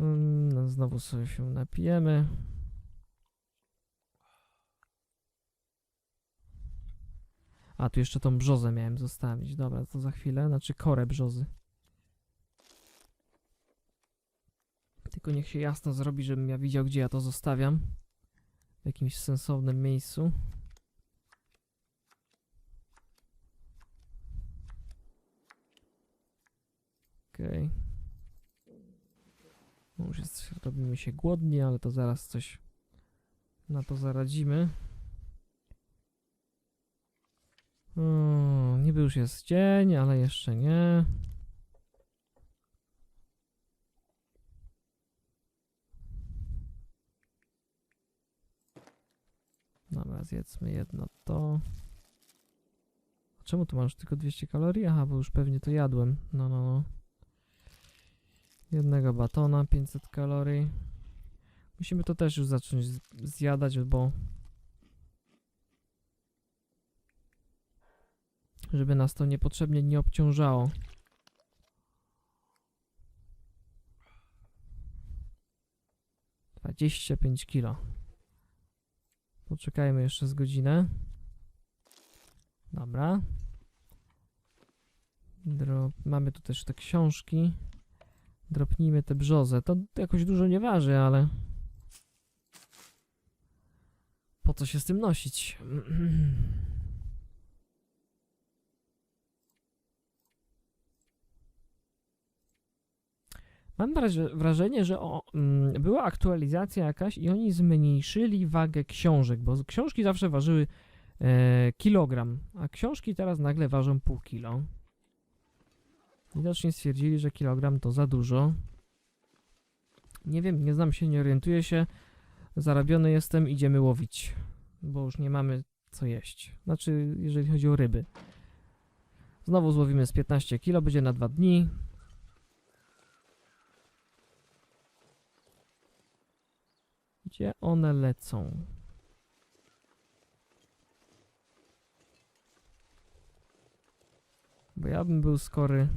Mm, no, znowu sobie się napijemy. A, tu jeszcze tą brzozę miałem zostawić. Dobra, to za chwilę. Znaczy korę brzozy. Tylko niech się jasno zrobi, żebym ja widział, gdzie ja to zostawiam. W jakimś sensownym miejscu. Okej. Już jest, robimy się głodni, ale to zaraz coś na to zaradzimy. O, niby już jest dzień, ale jeszcze nie. Dobra, zjedzmy jedno to. Czemu tu masz tylko 200 kalorii? Aha, bo już pewnie to jadłem. No, no, no. Jednego batona, 500 kalorii. Musimy to też już zacząć zjadać, bo... Żeby nas to niepotrzebnie nie obciążało. Dwadzieścia pięć kilo. Poczekajmy jeszcze z godzinę. Dobra. Mamy tu też te książki. Dropnijmy tę brzozę. To jakoś dużo nie waży, ale... Po co się z tym nosić? Mam wraż- wrażenie, że o, mm, była aktualizacja jakaś i oni zmniejszyli wagę książek, bo książki zawsze ważyły e, kilogram, a książki teraz nagle ważą pół kilo. Widocznie stwierdzili, że kilogram to za dużo. Nie wiem, nie znam się, nie orientuję się. Zarabiony jestem, idziemy łowić, bo już nie mamy co jeść. Znaczy, jeżeli chodzi o ryby. Znowu złowimy z 15 kilo, będzie na dwa dni. Gdzie one lecą? Bo ja bym był skory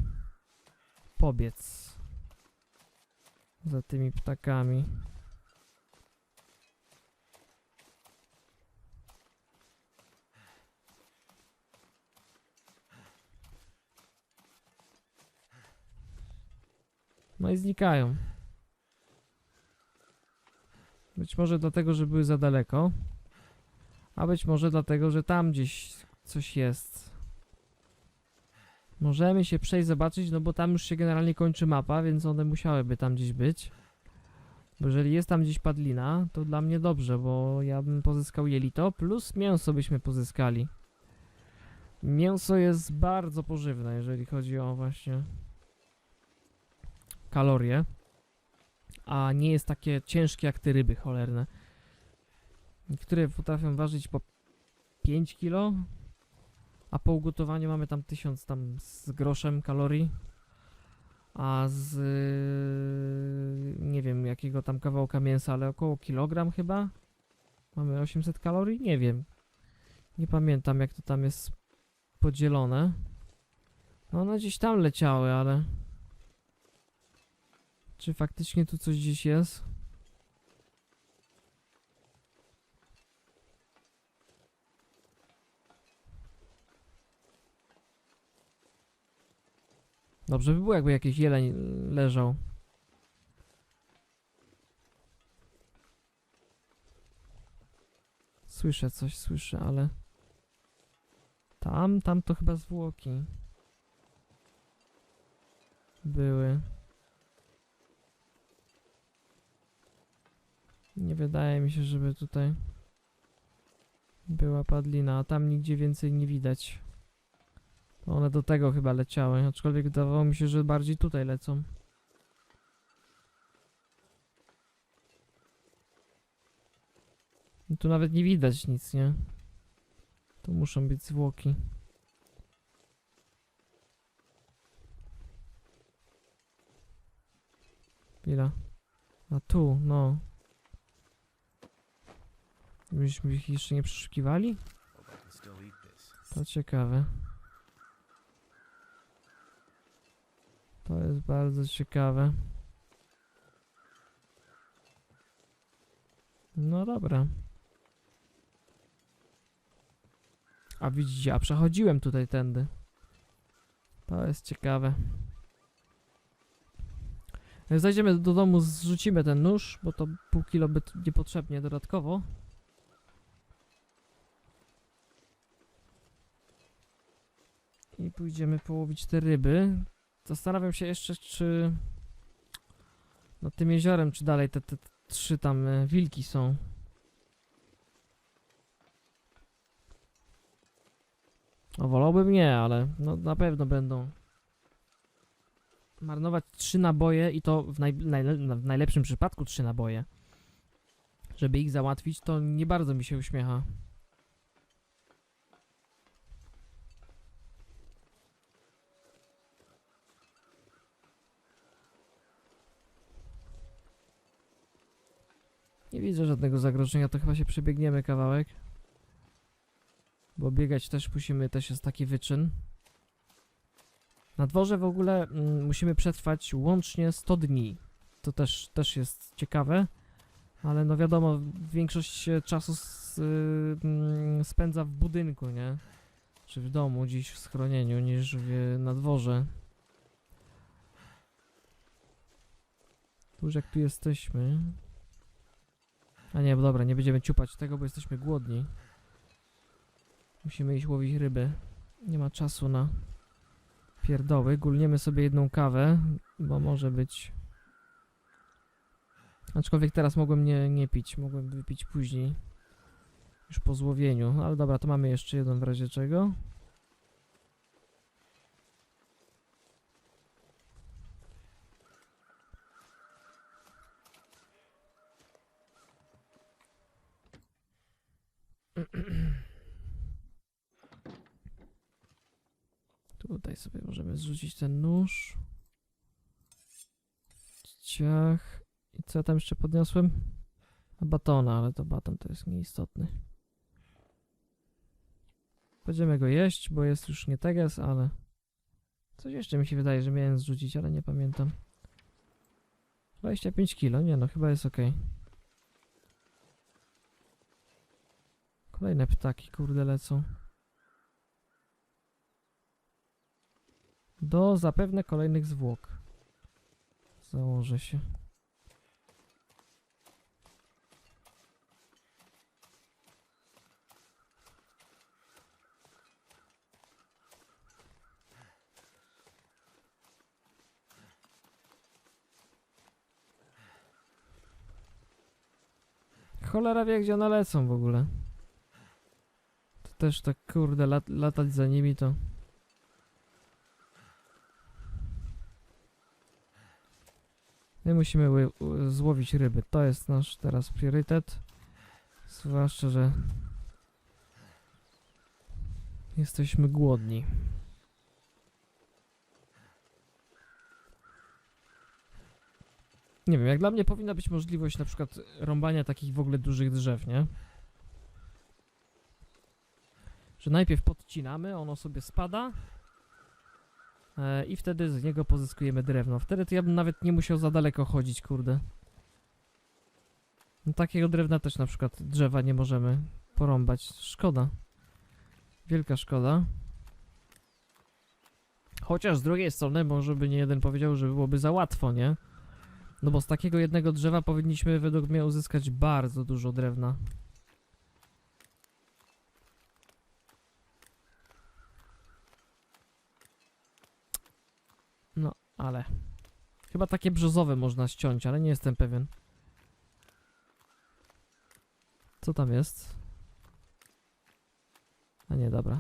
pobiec za tymi ptakami. No i znikają. Być może dlatego, że były za daleko. A być może dlatego, że tam gdzieś coś jest. Możemy się przejść, zobaczyć, no bo tam już się generalnie kończy mapa, więc one musiałyby tam gdzieś być. Bo jeżeli jest tam gdzieś padlina, to dla mnie dobrze, bo ja bym pozyskał jelito, plus mięso byśmy pozyskali. Mięso jest bardzo pożywne, jeżeli chodzi o właśnie kalorie. A nie jest takie ciężkie jak te ryby cholerne. Niektóre potrafią ważyć po 5 kilo, a po ugotowaniu mamy tam 1000 tam z groszem kalorii. A z nie wiem jakiego tam kawałka mięsa, ale około kilogram chyba. Mamy 800 kalorii? Nie wiem. Nie pamiętam jak to tam jest podzielone. No one gdzieś tam leciały, ale czy faktycznie tu coś gdzieś jest? Dobrze by było, jakby jakiś jeleń leżał. Słyszę coś, słyszę, ale... Tam, tam to chyba zwłoki. Były. Nie wydaje mi się, żeby tutaj była padlina, a tam nigdzie więcej nie widać. One do tego chyba leciały, aczkolwiek wydawało mi się, że bardziej tutaj lecą. I tu nawet nie widać nic, nie? To muszą być zwłoki. Chwila. A tu, no. Myśmy ich jeszcze nie przeszukiwali? To ciekawe. To jest bardzo ciekawe. No dobra. A widzicie, a przechodziłem tutaj tędy. To jest ciekawe. Zajdziemy do domu, zrzucimy ten nóż, bo to pół kilo by niepotrzebnie dodatkowo. I pójdziemy połowić te ryby. Zastanawiam się jeszcze, czy nad tym jeziorem, czy dalej te, te trzy tam e, wilki są. No wolałbym nie, ale no na pewno będą. Marnować trzy naboje i to w, naj, w najlepszym przypadku trzy naboje. Żeby ich załatwić, to nie bardzo mi się uśmiecha. Nie widzę żadnego zagrożenia, to chyba się przebiegniemy kawałek. Bo biegać też musimy, też jest taki wyczyn. Na dworze w ogóle mm, musimy przetrwać łącznie 100 dni. To też, też jest ciekawe. Ale no wiadomo, większość czasu s, y, mm, spędza w budynku, nie? Czy w domu, gdzieś w schronieniu, niż w, na dworze. Tu już jak tu jesteśmy. A nie, dobra, nie będziemy ciupać tego, bo jesteśmy głodni. Musimy iść łowić ryby. Nie ma czasu na pierdoły. Gulniemy sobie jedną kawę, bo może być... Aczkolwiek teraz mogłem nie, nie pić, mogłem wypić później. Już po złowieniu. No, Ale dobra, to mamy jeszcze jeden w razie czego. Tutaj sobie możemy zrzucić ten nóż. Ciach. I co ja tam jeszcze podniosłem? Batona, ale to baton to jest nieistotny. Będziemy go jeść, bo jest już nie teges, ale... Coś jeszcze mi się wydaje, że miałem zrzucić, ale nie pamiętam. 25 kilo, nie no, chyba jest ok. Kolejne ptaki, kurde, lecą. Do zapewne kolejnych zwłok. Założę się. Cholera wie, gdzie one lecą w ogóle. Też tak, kurde, lat, latać za nimi to... My musimy złowić ryby. To jest nasz teraz priorytet. Zwłaszcza, że jesteśmy głodni. Nie wiem, jak dla mnie powinna być możliwość na przykład rąbania takich w ogóle dużych drzew, nie? Że najpierw podcinamy, ono sobie spada e, i wtedy z niego pozyskujemy drewno. Wtedy to ja bym nawet nie musiał za daleko chodzić, kurde. No, takiego drewna też na przykład drzewa nie możemy porąbać. Szkoda. Wielka szkoda. Chociaż z drugiej strony może by nie jeden powiedział, że byłoby za łatwo, nie? No bo z takiego jednego drzewa powinniśmy według mnie uzyskać bardzo dużo drewna. No, ale... Chyba takie brzozowe można ściąć, ale nie jestem pewien. Co tam jest? A nie, dobra.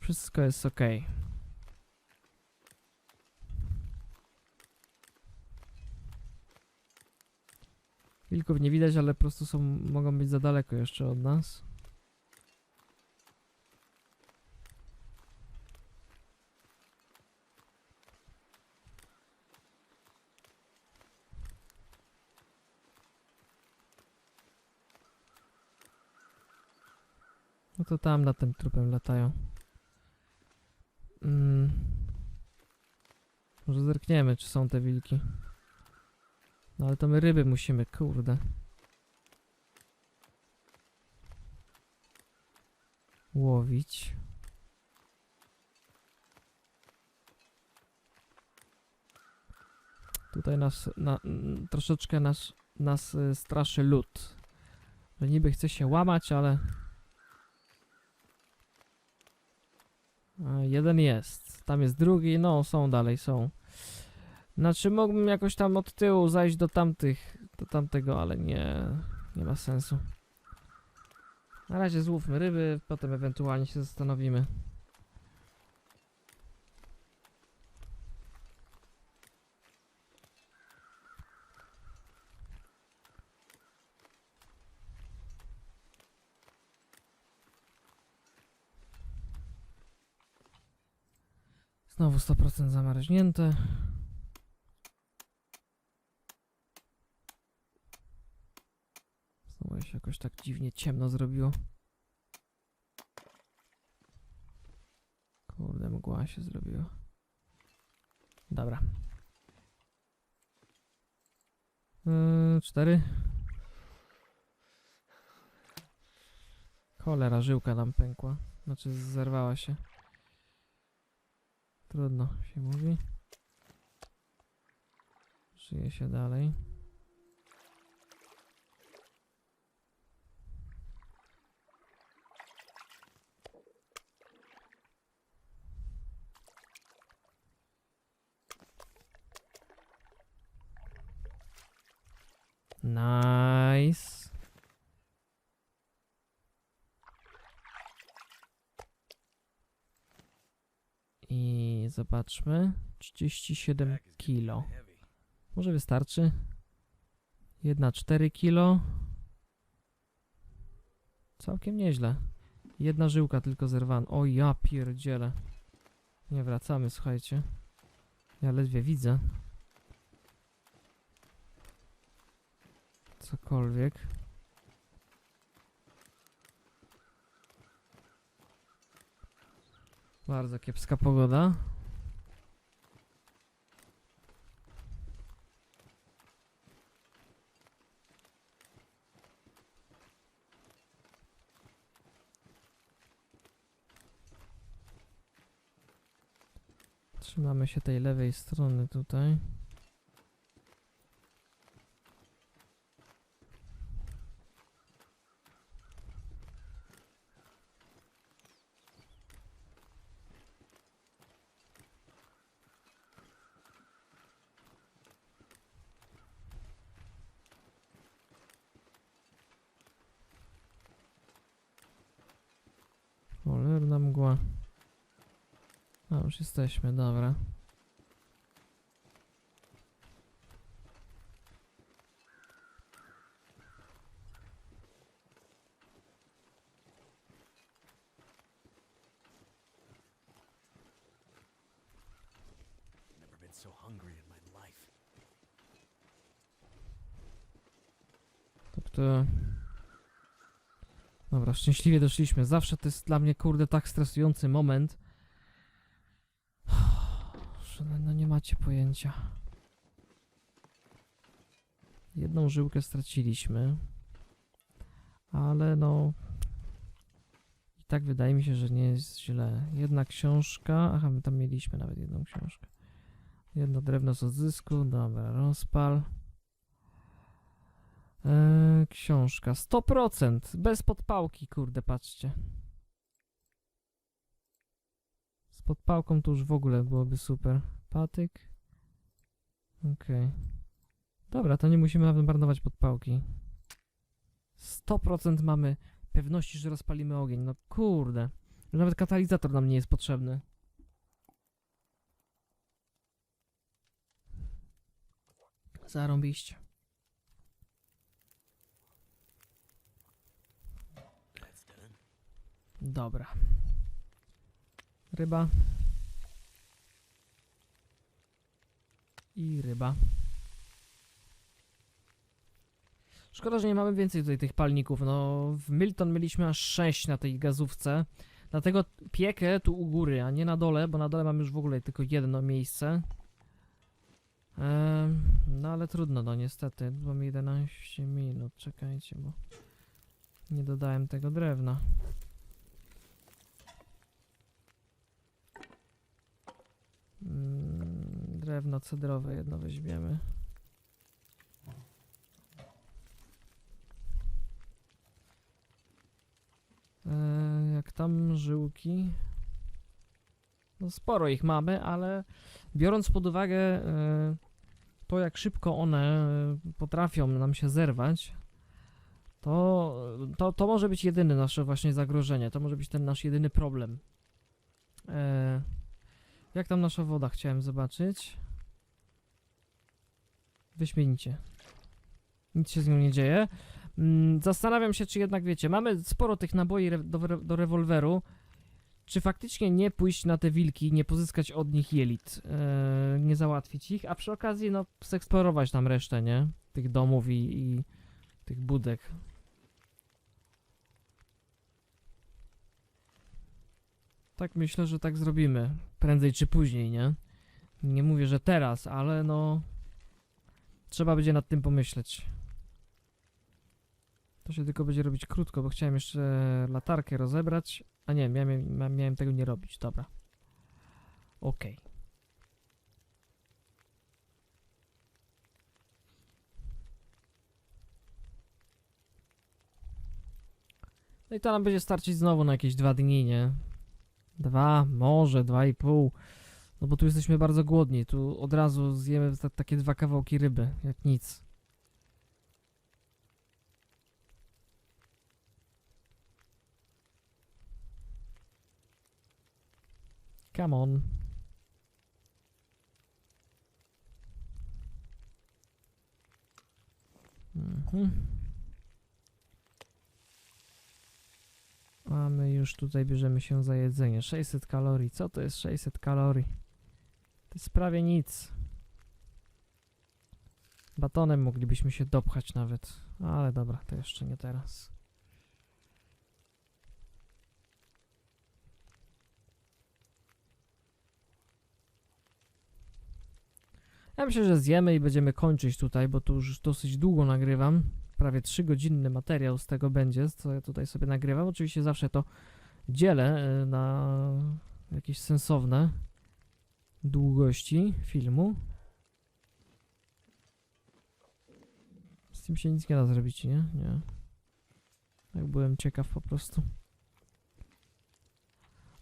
Wszystko jest ok. Wilków nie widać, ale po prostu są, mogą być za daleko jeszcze od nas. No to tam nad tym trupem latają. Mm. Może zerkniemy, czy są te wilki. No ale to my ryby musimy, kurde. Łowić. Tutaj nas, na, troszeczkę nas, nas y, straszy lód. Że niby chce się łamać, ale... jeden jest. Tam jest drugi, no są dalej, są. Znaczy mógłbym jakoś tam od tyłu zajść do tamtych, do tamtego, ale nie, nie ma sensu. Na razie złówmy ryby, potem ewentualnie się zastanowimy. Znowu 100% zamarznięte. Znowu się jakoś tak dziwnie ciemno zrobiło. Kurde, mgła się zrobiła. Dobra. Yy, cztery. Cholera, żyłka nam pękła. Znaczy zerwała się. Trudno się mówi. Żyje się dalej. Nice. I zobaczmy. 37 Bag is getting kilo. Może wystarczy. Jedna 4 kilo. Całkiem nieźle. Jedna żyłka tylko zerwana. O ja pierdzielę. Nie wracamy, słuchajcie. Ja ledwie widzę. Cokolwiek. Bardzo kiepska pogoda. Trzymamy się tej lewej strony tutaj. Cholerna mgła. A już jesteśmy, dobra. Never been so hungry in my life. Тобто. Dobra, szczęśliwie doszliśmy. Zawsze to jest dla mnie, kurde, tak stresujący moment. Macie pojęcia. Jedną żyłkę straciliśmy. Ale no. I tak wydaje mi się, że nie jest źle. Jedna książka. Aha, my tam mieliśmy nawet jedną książkę. Jedno drewno z odzysku. Dobra, rozpal. Eee, książka 100% bez podpałki, kurde, patrzcie. Z podpałką to już w ogóle byłoby super. Patyk. Okej. Dobra, to nie musimy nawet marnować podpałki. 100% mamy pewności, że rozpalimy ogień. No kurde. Nawet katalizator nam nie jest potrzebny. Zarąbiście. Dobra. Ryba. I ryba. Szkoda, że nie mamy więcej tutaj tych palników. No, w Milton mieliśmy aż 6 na tej gazówce. Dlatego piekę tu u góry, a nie na dole, bo na dole mamy już w ogóle tylko jedno miejsce. Em, no ale trudno, no niestety. Mam 11 minut. Czekajcie, bo nie dodałem tego drewna. Mm, drewno cedrowe jedno weźmiemy. E, jak tam żyłki? No sporo ich mamy, ale biorąc pod uwagę e, to, jak szybko one e, potrafią nam się zerwać, to, to, to może być jedyne nasze właśnie zagrożenie. To może być ten nasz jedyny problem. E, jak tam nasza woda? Chciałem zobaczyć. Wyśmienicie. Nic się z nią nie dzieje. Mm, Zastanawiam się, czy jednak wiecie, mamy sporo tych naboi do, do rewolweru. Czy faktycznie nie pójść na te wilki, nie pozyskać od nich jelit, e, nie załatwić ich, a przy okazji, no, zeksplorować tam resztę, nie? Tych domów i, i tych budek. Tak myślę, że tak zrobimy. Prędzej czy później, nie? Nie mówię, że teraz, ale no. Trzeba będzie nad tym pomyśleć. To się tylko będzie robić krótko, bo chciałem jeszcze latarkę rozebrać. A nie, miałem, mia- miałem tego nie robić. Dobra. Okej. No i to nam będzie starczyć znowu na jakieś dwa dni, nie? Dwa, może dwa i pół. No bo tu jesteśmy bardzo głodni. Tu od razu zjemy ta, takie dwa kawałki ryby, jak nic. Come on. Mhm. A my już tutaj bierzemy się za jedzenie. 600 kalorii. Co to jest 600 kalorii? To jest prawie nic. Batonem moglibyśmy się dopchać nawet. Ale dobra, to jeszcze nie teraz. Ja myślę, że zjemy i będziemy kończyć tutaj, bo tu już dosyć długo nagrywam. Prawie 3-godzinny materiał z tego będzie, co ja tutaj sobie nagrywam. Oczywiście zawsze to dzielę e, na jakieś sensowne długości filmu. Z tym się nic nie da zrobić, nie? Nie. Jak byłem ciekaw po prostu.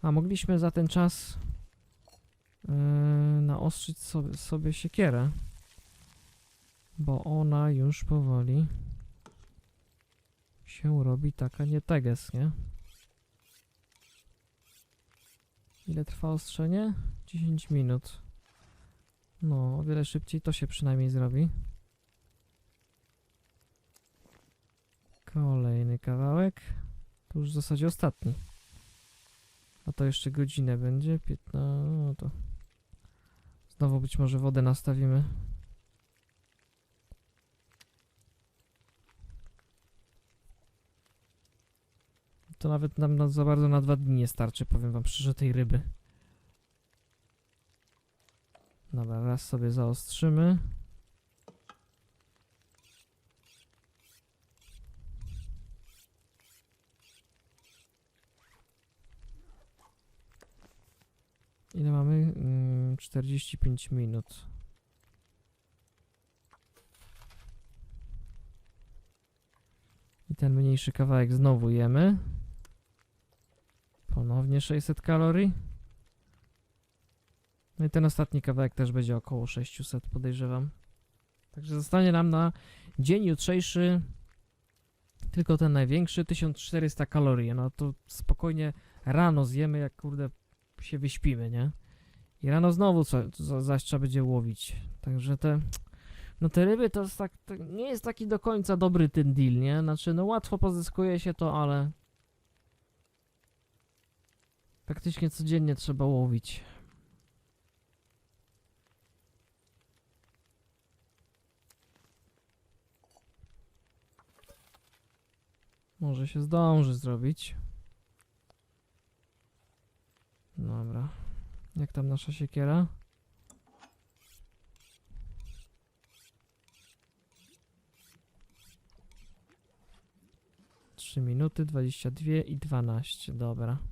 A mogliśmy za ten czas yy, naostrzyć sobie, sobie siekierę. Bo ona już powoli się robi taka nie teges, nie? Ile trwa ostrzenie? 10 minut. No, o wiele szybciej to się przynajmniej zrobi. Kolejny kawałek. To już w zasadzie ostatni. A to jeszcze godzinę będzie. 15. No to. Znowu być może wodę nastawimy. To nawet nam na, za bardzo na dwa dni nie starczy, powiem wam szczerze, tej ryby. Dobra, raz sobie zaostrzymy. Ile mamy? Mm, 45 minut. I ten mniejszy kawałek znowu jemy. Ponownie 600 kalorii. No i ten ostatni kawałek też będzie około 600, podejrzewam. Także zostanie nam na dzień jutrzejszy tylko ten największy 1400 kalorii. No to spokojnie rano zjemy, jak kurde się wyśpimy, nie? I rano znowu co, co, zaś trzeba będzie łowić. Także te. No te ryby to, tak, to nie jest taki do końca dobry ten deal, nie? Znaczy, no łatwo pozyskuje się to, ale. Praktycznie codziennie trzeba łowić. Może się zdąży zrobić. Dobra. Jak tam nasza siekiera? Trzy minuty, dwadzieścia dwie i dwanaście. Dobra.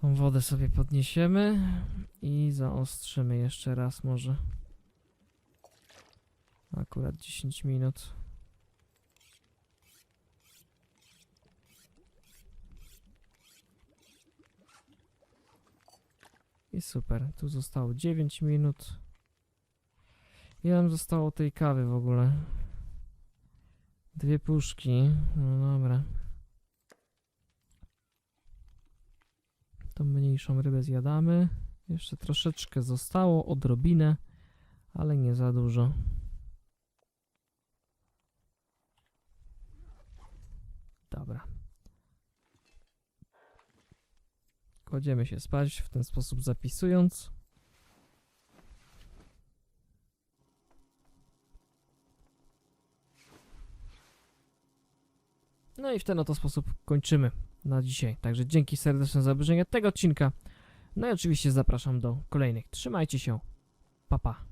Tą wodę sobie podniesiemy i zaostrzymy jeszcze raz może. Akurat 10 minut. I super, tu zostało 9 minut. Ile nam zostało tej kawy w ogóle? Dwie puszki. No dobra. Tą mniejszą rybę zjadamy. Jeszcze troszeczkę zostało, odrobinę, ale nie za dużo. Dobra. Kładziemy się spać, w ten sposób zapisując. No i w ten oto sposób kończymy na dzisiaj. Także dzięki serdeczne za obejrzenie tego odcinka. No i oczywiście zapraszam do kolejnych. Trzymajcie się. Pa pa.